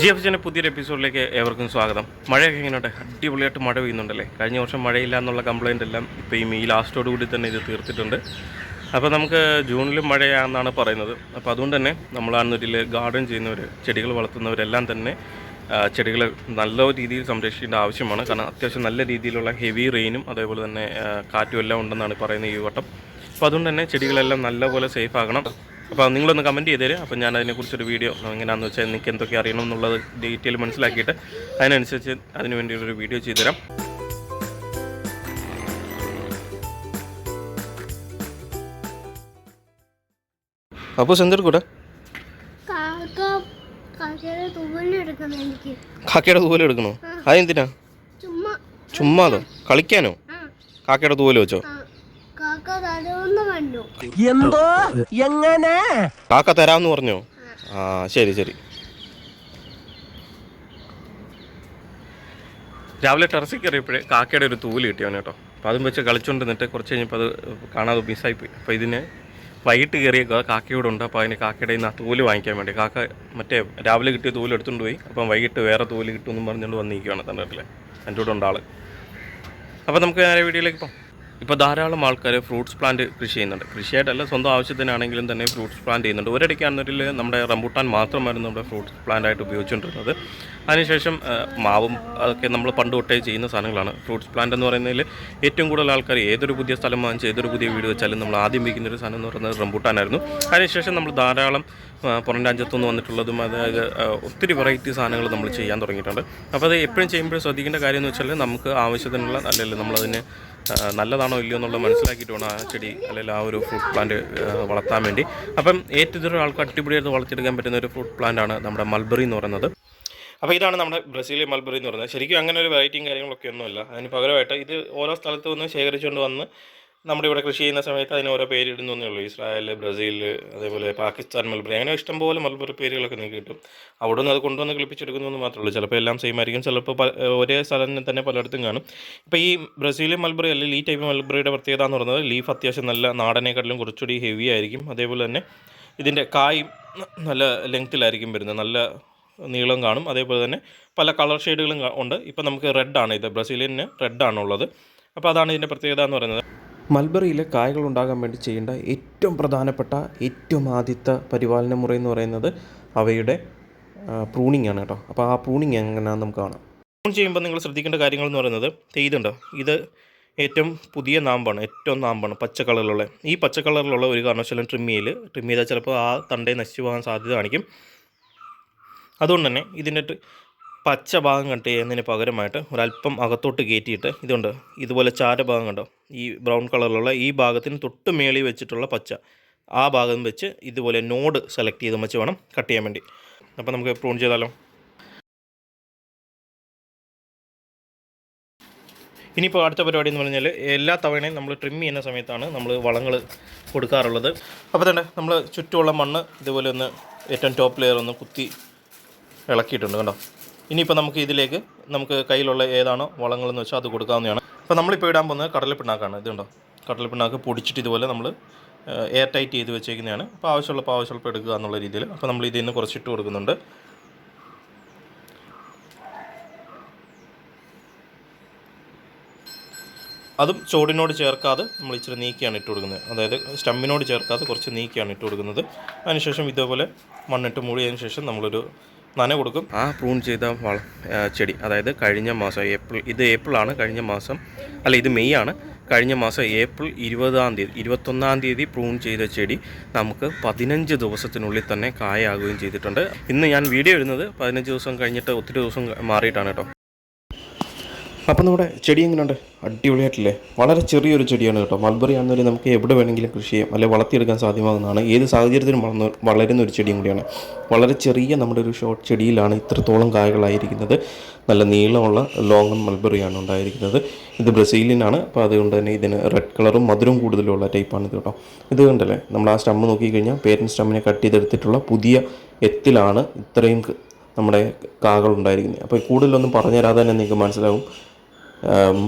G F ജിന്റെ പുതിയൊരു എപ്പിസോഡിലേക്ക് ഏവർക്കും സ്വാഗതം. മഴയൊക്കെ എങ്ങനെയുണ്ട് അടിപൊളിയായിട്ട് മഴ പെയ്യുന്നുണ്ടല്ലേ? കഴിഞ്ഞ വർഷം മഴയില്ല എന്നുള്ള കംപ്ലൈന്റ് എല്ലാം ഇപ്പോൾ ഈ മെയ് ലാസ്റ്റോട് കൂടി തന്നെ ഇത് തീർത്തിട്ടുണ്ട്. അപ്പോൾ നമുക്ക് ജൂണിലും മഴയാണെന്നാണ് പറയുന്നത്. അപ്പോൾ അതുകൊണ്ട് തന്നെ നമ്മൾ അന്നൂരിൽ ഗാർഡൻ ചെയ്യുന്നവർ ചെടികൾ വളർത്തുന്നവരെല്ലാം തന്നെ ചെടികൾ നല്ല രീതിയിൽ സംരക്ഷിക്കേണ്ട ആവശ്യമാണ്. കാരണം അത്യാവശ്യം നല്ല രീതിയിലുള്ള ഹെവി റെയിനും അതേപോലെ തന്നെ കാറ്റും എല്ലാം ഉണ്ടെന്നാണ് പറയുന്നത് ഈ വട്ടം. അപ്പോൾ അതുകൊണ്ട് തന്നെ ചെടികളെല്ലാം നല്ലപോലെ സേഫ് ആകണം. അപ്പോൾ നിങ്ങളൊന്ന് കമന്റ് ചെയ്ത് തരും അപ്പോൾ ഞാൻ അതിനെക്കുറിച്ചൊരു വീഡിയോ എങ്ങനെയാണെന്ന് വെച്ചാൽ എനിക്ക് എന്തൊക്കെ അറിയണം എന്നുള്ളത് ഡീറ്റെയിൽ മനസ്സിലാക്കിയിട്ട് അതിനനുസരിച്ച് അതിന് വേണ്ടിയിട്ടൊരു ഒരു വീഡിയോ ചെയ്തുതരാം അപ്പോൾ സെന്തർ കൂടെ? കാക്ക കാക്കയുടെ തൂവൽ എടുക്കണോ? അതെന്തിനാ? ചുമ്മാ. ചുമ്മാതോ? കളിക്കാനോ? കാക്കയുടെ തൂവൽ വെച്ചോ? എന്തോ? എങ്ങനെ? കാക്ക തരാമെന്ന് പറഞ്ഞോ. ആ ശരി ശരി. രാവിലെ ടെറസിൽ കയറിയപ്പോഴേ കാക്കയുടെ ഒരു തൂൽ കിട്ടിയാണ് കേട്ടോ. അപ്പോൾ അതും വെച്ച് കളിച്ചുകൊണ്ട് നിന്നിട്ട് കുറച്ച് കഴിഞ്ഞപ്പോൾ അത് കാണാതെ മിസ്സായിപ്പോയി. അപ്പോൾ ഇതിന് വൈകിട്ട് കയറിയ കാക്കയോട് ഉണ്ട്. അപ്പോൾ അതിന് കാക്കയുടെ നിന്ന് ആ തൂൽ വാങ്ങിക്കാൻ വേണ്ടി. കാക്ക മറ്റേ രാവിലെ കിട്ടിയ തൂൽ എടുത്തുകൊണ്ട് പോയി. അപ്പം വൈകിട്ട് വേറെ തൂൽ കിട്ടുമെന്നും പറഞ്ഞുകൊണ്ട് വന്നിരിക്കുകയാണ് തന്നിട്ടില്ലേ എന്റെ കൂടെ ഉണ്ട് ആൾ. അപ്പോൾ നമുക്ക് നേരെ വീഡിയോയിലേക്ക് പോകാം. ഇപ്പോൾ ധാരാളം ആൾക്കാർ ഫ്രൂട്ട്സ് പ്ലാന്റ് കൃഷി ചെയ്യുന്നുണ്ട്. കൃഷിയായിട്ടല്ല സ്വന്തം ആവശ്യത്തിനാണെങ്കിലും തന്നെ ഫ്രൂട്ട്സ് പ്ലാന്റ് ചെയ്യുന്നുണ്ട്. ഒരിടയ്ക്കാണെന്നുണ്ടെങ്കിൽ നമ്മുടെ റംബൂട്ടാൻ മാത്രമായിരുന്നു നമ്മുടെ ഫ്രൂട്ട്സ് പ്ലാന്റ് ആയിട്ട് ഉപയോഗിച്ചുകൊണ്ടിരുന്നത്. അതിനുശേഷം മാവും അതൊക്കെ നമ്മൾ പണ്ട് തൊട്ടേ ചെയ്യുന്ന സാധനങ്ങളാണ്. ഫ്രൂട്ട്സ് പ്ലാന്റ് എന്ന് പറയുന്നതിൽ ഏറ്റവും കൂടുതൽ ആൾക്കാർ ഏതൊരു പുതിയ സ്ഥലം വാങ്ങിച്ച് ഏതൊരു പുതിയ വീട് വെച്ചാലും നമ്മൾ ആദ്യം വയ്ക്കുന്ന ഒരു സാധനം എന്ന് പറയുന്നത് റംബൂട്ടാനായിരുന്നു. അതിനുശേഷം നമ്മൾ ധാരാളം പുറം രാജ്യത്തുനിന്ന് വന്നിട്ടുള്ളതും അതായത് ഒത്തിരി വെറൈറ്റി സാധനങ്ങൾ നമ്മൾ ചെയ്യാൻ തുടങ്ങിയിട്ടുണ്ട്. അപ്പോൾ അത് എപ്പോഴും ചെയ്യുമ്പോഴും ശ്രദ്ധിക്കേണ്ട കാര്യം എന്ന് വെച്ചാൽ നമുക്ക് ആവശ്യത്തിനുള്ള അല്ലെങ്കിൽ നമ്മളതിന് നല്ലതാണോ ഇല്ലയോ എന്നുള്ളത് മനസ്സിലാക്കിയിട്ട് വേണം ആ ചെടി അല്ലെങ്കിൽ ആ ഒരു ഫ്രൂട്ട് പ്ലാന്റ് വളർത്താൻ വേണ്ടി. അപ്പം ഏറ്റവും ഇതൊരു ആൾക്ക് അടിപൊളിയായിട്ട് വളർത്തിയെടുക്കാൻ പറ്റുന്ന ഒരു ഫ്രൂട്ട് പ്ലാന്റ് ആണ് നമ്മുടെ മൾബറി എന്ന് പറയുന്നത്. അപ്പോൾ ഇതാണ് നമ്മുടെ ബ്രസീലിയൻ മൾബറി എന്ന് പറയുന്നത്. ശരിക്കും അങ്ങനെ ഒരു വെറൈറ്റിയും കാര്യങ്ങളൊക്കെ ഒന്നുമില്ല. അതിന് പകരമായിട്ട് ഇത് ഓരോ സ്ഥലത്ത് നിന്ന് ശേഖരിച്ചുകൊണ്ട് വന്ന് നമ്മുടെ ഇവിടെ കൃഷി ചെയ്യുന്ന സമയത്ത് അതിന് ഓരോ പേരിടുന്നേ ഉള്ളൂ. ഇസ്രായേൽ ബ്രസീൽ അതേപോലെ പാകിസ്ഥാൻ മൽബറി അങ്ങനെ ഇഷ്ടംപോലെ മൽബറി പേരുകളൊക്കെ നിങ്ങൾക്ക് കിട്ടും. അവിടെ നിന്ന് അത് കൊണ്ടുവന്ന് കളിപ്പിച്ചെടുക്കുന്നു എന്ന് മാത്രമേ ഉള്ളൂ. ചിലപ്പോൾ എല്ലാം സെയിം ആയിരിക്കും. ചിലപ്പോൾ ഒരേ സ്ഥലം തന്നെ പലയിടത്തും കാണും. ഇപ്പോൾ ഈ ബ്രസീലിയൻ മൽബറി അല്ലെങ്കിൽ ഈ ടൈപ്പ് മൽബറിയുടെ പ്രത്യേകത എന്ന് പറയുന്നത് ലീഫ് അത്യാവശ്യം നല്ല നാടനെക്കാട്ടിലും കുറച്ചുകൂടി ഹെവി ആയിരിക്കും. അതേപോലെ തന്നെ ഇതിന്റെ കായും നല്ല ലെങ്ത്തിലായിരിക്കും വരുന്നത്. നല്ല നീളം കാണും. അതേപോലെ തന്നെ പല കളർ ഷെയ്ഡുകളും ഉണ്ട്. ഇപ്പോൾ നമുക്ക് റെഡ് ആണ്. ഇത് ബ്രസീലിയന് റെഡ് ആണുള്ളത് അപ്പോൾ അതാണ് ഇതിന്റെ പ്രത്യേകത എന്ന് പറയുന്നത്. മൽബറിയിലെ കായകൾ ഉണ്ടാകാൻ വേണ്ടി ചെയ്യേണ്ട ഏറ്റവും പ്രധാനപ്പെട്ട ഏറ്റവും ആദ്യത്തെ പരിപാലന മുറ എന്ന് പറയുന്നത് അവയുടെ പ്രൂണിംഗ് ആണ് കേട്ടോ. അപ്പോൾ ആ പ്രൂണിങ് എങ്ങനെയാണെന്ന് നമുക്ക് കാണാം. പ്രൂൺ ചെയ്യുമ്പോൾ നിങ്ങൾ ശ്രദ്ധിക്കേണ്ട കാര്യങ്ങൾ എന്ന് പറയുന്നത് തെയ്തുണ്ടോ ഇത് ഏറ്റവും പുതിയ നാമ്പാണ് ഏറ്റവും നാമ്പാണ് പച്ച കളറിലുള്ള. ഈ പച്ച കളറിലുള്ള ഒരു കാരണവശാലും ട്രിം ചെയ്യൽ ട്രിം ചെയ്താൽ ചിലപ്പോൾ ആ തണ്ടേ നശിച്ചു പോകാൻ സാധ്യത കാണിക്കും. അതുകൊണ്ട് തന്നെ ഇതിന്റെ പച്ച ഭാഗം കട്ട് ചെയ്യുന്നതിന് പകരമായിട്ട് ഒരല്പം അകത്തോട്ട് കയറ്റിയിട്ട് ഇതുണ്ട്. ഇതുപോലെ ചാര ഭാഗം കണ്ടോ? ഈ ബ്രൗൺ കളറിലുള്ള ഈ ഭാഗത്തിന് തൊട്ട് മേളി വെച്ചിട്ടുള്ള പച്ച. ആ ഭാഗം വെച്ച് ഇതുപോലെ നോഡ് സെലക്ട് ചെയ്ത് വെച്ച് വേണം കട്ട് ചെയ്യാൻ വേണ്ടി. അപ്പോൾ നമുക്ക് പ്രൂൺ ചെയ്താലോ? ഇനിയിപ്പോൾ അടുത്ത പരിപാടി എന്ന് പറഞ്ഞാൽ എല്ലാ തവണയും നമ്മൾ ട്രിം ചെയ്യുന്ന സമയത്താണ് നമ്മൾ വളങ്ങൾ കൊടുക്കാറുള്ളത്. അപ്പോൾ തന്നെ നമ്മൾ ചുറ്റുമുള്ള മണ്ണ് ഇതുപോലെ ഒന്ന് ഏറ്റവും ടോപ്പ് ലെയർ ഒന്ന് കുത്തി ഇളക്കിയിട്ടുണ്ട് കണ്ടോ? ഇനിയിപ്പോൾ നമുക്ക് ഇതിലേക്ക് നമുക്ക് കയ്യിലുള്ള ഏതാണോ വളങ്ങളെന്ന് വെച്ചാൽ അത് കൊടുക്കാവുന്നതാണ്. അപ്പോൾ നമ്മളിപ്പോൾ ഇടാൻ പോകുന്നത് കടലപ്പിണ്ണാക്കാണ്. ഇതുണ്ടോ? കടലപ്പിണ്ണാക്ക് പൊടിച്ചിട്ട് ഇതുപോലെ നമ്മൾ എയർ ടൈറ്റ് ചെയ്ത് വെച്ചേക്കുന്നതാണ്. അപ്പോൾ ആവശ്യമുള്ളപ്പോൾ ആവശ്യമുള്ളപ്പോൾ എടുക്കുക എന്നുള്ള രീതിയിൽ. അപ്പോൾ നമ്മൾ ഇതിൽ നിന്ന് കുറച്ചിട്ട് കൊടുക്കുന്നുണ്ട്. അതും ചോടിനോട് ചേർക്കാതെ നമ്മൾ ഇച്ചിരി നീക്കിയാണ് ഇട്ട് കൊടുക്കുന്നത്. അതായത് സ്റ്റമ്പിനോട് ചേർക്കാതെ കുറച്ച് നീക്കിയാണ് ഇട്ട് കൊടുക്കുന്നത്. അതിനുശേഷം ഇതേപോലെ മണ്ണിട്ട് മൂടിയതിന് ശേഷം നമ്മളൊരു നന കൊടുക്കും. ആ പ്രൂൺ ചെയ്ത വള ചെടി അതായത് കഴിഞ്ഞ മാസം ഏപ്രിൽ ഇത് ഏപ്രിലാണ് കഴിഞ്ഞ മാസം അല്ല ഇത് മെയ് ആണ്. കഴിഞ്ഞ മാസം ഏപ്രിൽ ഇരുപതാം തീയതി ഇരുപത്തൊന്നാം തീയതി പ്രൂൺ ചെയ്ത ചെടി നമുക്ക് പതിനഞ്ച് ദിവസത്തിനുള്ളിൽ തന്നെ കായാകുകയും ചെയ്തിട്ടുണ്ട്. ഇന്ന് ഞാൻ വീഡിയോ ഇടുന്നത് പതിനഞ്ച് ദിവസം കഴിഞ്ഞിട്ട് ഒത്തിരി ദിവസം മാറിയിട്ടാണ് കേട്ടോ. അപ്പം നമ്മുടെ ചെടി എങ്ങനെയുണ്ട്? അടിപൊളിയായിട്ടില്ലേ? വളരെ ചെറിയൊരു ചെടിയാണ് കേട്ടോ. മൾബറി ആണെന്നൊരു നമുക്ക് എവിടെ വേണമെങ്കിലും കൃഷി ചെയ്യാം. അല്ലെങ്കിൽ വളർത്തിയെടുക്കാൻ സാധ്യമാകുന്നതാണ്. ഏത് സാഹചര്യത്തിലും വളർന്ന് വളരുന്ന ഒരു ചെടിയും കൂടിയാണ്. വളരെ ചെറിയ നമ്മുടെ ഒരു ഷോർട്ട് ചെടിയിലാണ് ഇത്രത്തോളം കായകളായിരിക്കുന്നത്. നല്ല നീളമുള്ള ലോങ് മൾബറിയാണ് ഉണ്ടായിരിക്കുന്നത്. ഇത് ബ്രസീലിനാണ് അപ്പോൾ അതുകൊണ്ട് തന്നെ ഇതിന് റെഡ് കളറും മധുരവും കൂടുതലുള്ള ടൈപ്പാണ് ഇത് കേട്ടോ. ഇത് കണ്ടല്ലേ? നമ്മൾ ആ സ്റ്റമ്മ് നോക്കിക്കഴിഞ്ഞാൽ പേരന്റ് സ്റ്റമ്മിനെ കട്ട് ചെയ്തെടുത്തിട്ടുള്ള പുതിയ എത്തിലാണ് ഇത്രയും നമ്മുടെ കാകൾ ഉണ്ടായിരിക്കുന്നത്. അപ്പോൾ കൂടുതലൊന്നും പറഞ്ഞു തരാതെ തന്നെ നിങ്ങൾക്ക് മനസ്സിലാവും.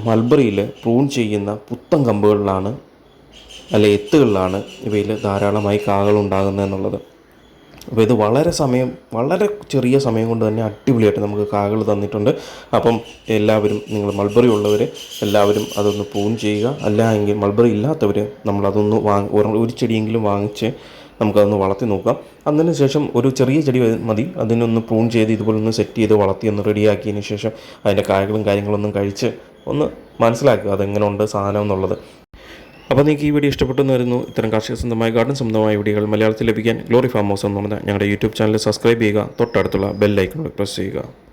മൽബറിയിൽ പ്രൂൺ ചെയ്യുന്ന പുത്തൻ കമ്പുകളിലാണ് അല്ലെ എത്തുകളിലാണ് ഇവയിൽ ധാരാളമായി കാകൾ ഉണ്ടാകുന്നത് എന്നുള്ളത്. അപ്പോൾ ഇത് വളരെ സമയം വളരെ ചെറിയ സമയം കൊണ്ട് തന്നെ അടിപൊളിയായിട്ട് നമുക്ക് കാകൾ തന്നിട്ടുണ്ട്. അപ്പം എല്ലാവരും നിങ്ങൾ മൾബറി ഉള്ളവർ എല്ലാവരും അതൊന്ന് പൂൺ ചെയ്യുക. അല്ല എങ്കിൽ മൾബറി ഇല്ലാത്തവർ നമ്മളതൊന്ന് വാങ്ങി ഒരു ചെടിയെങ്കിലും വാങ്ങിച്ച് നമുക്കതൊന്ന് വളർത്തി നോക്കാം. അതിന് ശേഷം ഒരു ചെറിയ ചെടി മതി. അതിനൊന്ന് പ്രൂൺ ചെയ്ത് ഇതുപോലെ ഒന്ന് സെറ്റ് ചെയ്ത് വളർത്തി ഒന്ന് റെഡിയാക്കിയതിന് ശേഷം അതിന്റെ കായകളും കാര്യങ്ങളൊന്നും കഴിച്ച് ഒന്ന് മനസ്സിലാക്കുക അതെങ്ങനെ ഉണ്ട് സാധനം എന്നുള്ളത്. അപ്പോൾ നിങ്ങൾക്ക് ഈ വീഡിയോ ഇഷ്ടപ്പെട്ടു എന്ന് വരുന്നു ഇത്തരം കാർഷിക സ്വന്തമായ ഗാർഡൻ സ്വന്തമായ വീഡിയോകൾ മലയാളത്തിൽ ലഭിക്കാൻ ഗ്ലോറി ഫാം ഹൗസ് എന്ന് പറഞ്ഞാൽ ഞങ്ങളുടെ യൂട്യൂബ് ചാനൽ സബ്സ്ക്രൈബ് ചെയ്യുക. തൊട്ടടുത്തുള്ള ഐക്കൺ പ്രസ് ചെയ്യുക.